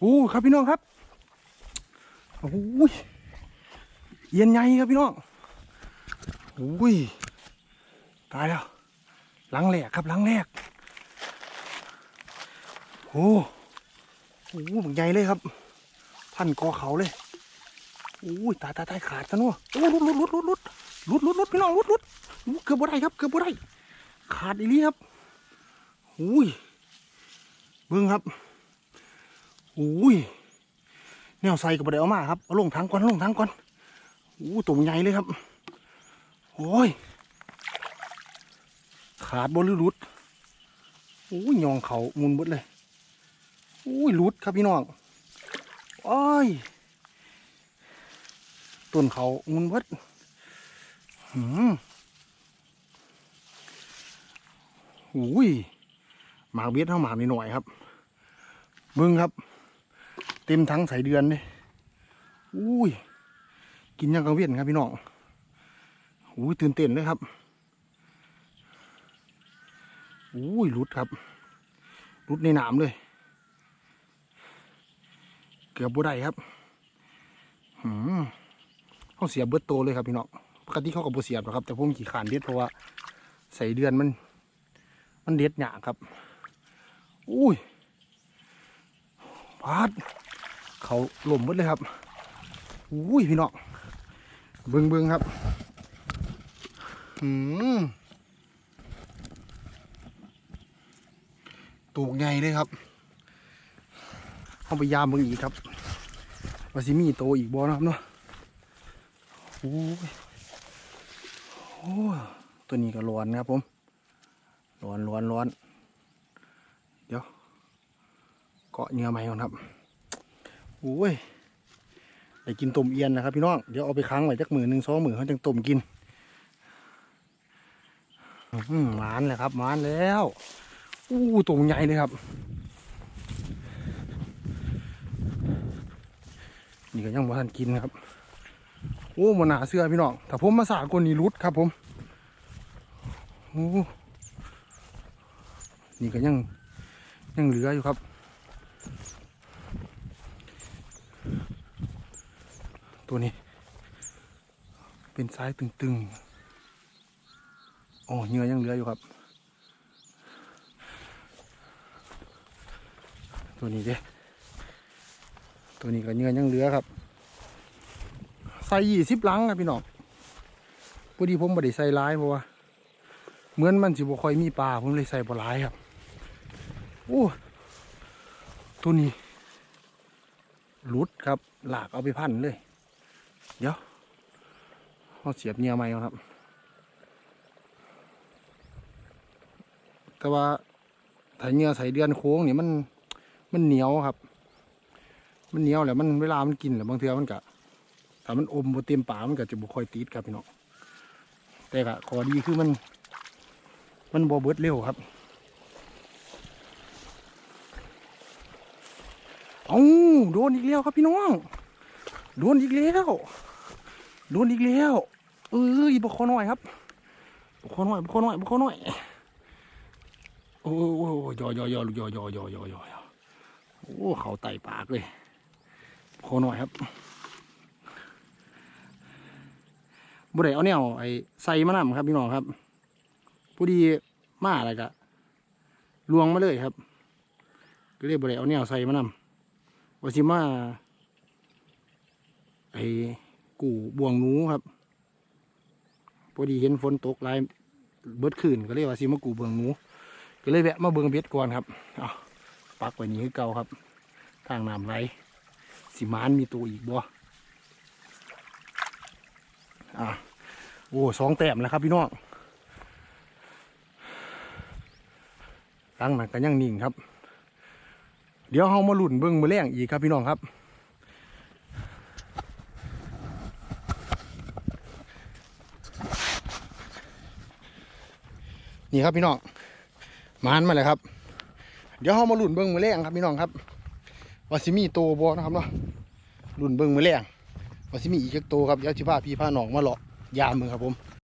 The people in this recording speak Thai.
โอ้ครับพี่น้องครับโอ้ยเอียนใหญ่ครับพี่น้องโอ้ยตายแล้วหลังแหลกครับหลังแหลกโอ้โหมันใหญ่เลยครับพันกอเขาเลยโอ้ยตายตายตายขาดซะนาะโอ้ลุดลุดลุดลุดลุดลุดลุดลุดพี่น้องลุดลุดเกือบบ่ได้ครับเกือบบ่ได้ขาดอีหลีครับโอ้ยเบิ่งครับ อุ้ยแนวใส่กับบ่ได้เอามาครับเอาลงถังก่อนลงถังก่อนอู้ตัวมันใหญ่เลยครับโอ้ยขาดบหรือหลุดอู้ยองเขามุนบดเลยอุ้ยหลุดครับพี่น้องโอ้ยต้นเขามุนบดหืมอุ้ยหมากเบี้ยเท่าหมากนิดหน่อยครับเบิ่งครับ เต็มทั้งสายเดือนเลยอุ้ย กินยังกังเวียนครับพี่น้องอุ้ยตื่นเต้นเลยครับอุ้ยรุดครับรุดในหนามเลย เกือบบุได้ครับหืมเขาเสียเบิดโตเลยครับพี่น้องปกติเขากับบุเสียบหรอครับ แต่ผมขี่ขานเด็ดเพราะว่าใส่เดือนมัน มันเด็ดหยาครับ อุ้ยพาด เขาหล่มหมดเลยครับอุ้ยพี่น้องเบิงเบิงครับอืมตูกใหญ่เลยครับเข้าไปยามเบิงอีกครับว่าสิมีโตอีกบ่นะครับเนาะโอ้ยโอ้ตัวนี้ก็ร้อนนะครับผมร้อนร้อนร้อนเดี๋ยวเกาะเนื้อไหมก่อนครับ โอ้ยไปกินต้มเอียนนะครับพี่น้อง เดี๋ยวเอาไปค้างไว้จักหมือหนึ่งสองหมือเขาจังต้มกินหมานเลยครับหมานแล้วอู้ตัวใหญ่เลยครับ นี่ก็ยังบ่ทันกินครับ โอ้มันหนาเสื้อพี่น้องแต่ผมมาสากลนี่รุดครับผมโอ้นี่ก็ยังยังเหลืออยู่ครับ ตัวนี้ เป็นซ้ายตึงๆอ๋อเหงื่อยังเหลืออยู่ครับ ตัวนี้เด้ตัวนี้ก็เหงื่อยังเหลือครับ ใส่ยี่สิบลังครับพี่น้องพอดีผมไม่ได้ใส่ร้ายเพราะว่าเหมือนมันสิบ่ค่อยมีปลาผมเลยใส่บ่ร้ายครับ โอ้ตัวนี้หลุดครับ หลากเอาไปพันเลย เดี๋ยวเอาเสียบเนียใหม่ก่อนครับ แต่ว่าถ้าเนื้อใส่เดือนโค้งนี่มันมันเหนียวครับ มันเหนียวแหละมันเวลามันกินแหละบางเทีมันกะถ้ามันอมบ่เต็มปากมันก็จะบ่ค่อยติดครับพี่น้องแต่กะขอดีคือมัน มันบ่เบิดเร็วครับเอาโดนอีกแล้วครับพี่น้อง โดนอีกแล้วโดนอีกแล้วเอ้ยบกคอหน่อยครับบกคอหน่อยบกคอหน่อยบกคอหน่อยโอ้โอ้ยอยอยอยอยอยอยอยอยโอ้เขาไต่ปากเลยบกคอหน่อยครับบุได้เอาแนวไอ้ใส่มะนำครับพี่น้องครับพอดีมาอะไรกะลวงมาเลยครับก็เลยบุได้เอาแนวใส่มะนำวาซิมา ไอ้กู่บ่วงหนูครับ พอดีเห็นฝนตกลายเบิดคืนก็เลยว่าซิมากู่บวงหนู ก็เลยแวะมาเบิงเบ็ดก่อนครับเอาปักไว้นี้คือเก่าครับ ทางน้ำไหลสิมานมีตัวอีกบ่อะโอ้สองแต้มแล้วครับพี่น้องตั้งหนักกันยังนิ่งครับ เดี๋ยวเรามาหลุ่นเบิ้งมือแรงอีกครับพี่น้องครับ นี่ครับพี่น้องมานมาเลยครับ เดี๋ยวเรามาหลุ่นเบิ้งมือแรงครับพี่น้องครับว่าซิมีโตบอนะครับเนาะหลุ่นเบิ้งมือแรงว่าซิมีอีกจักโตครับเดี๋ยวชิพาพี่พาหนองมาเลาะยามมือครับผม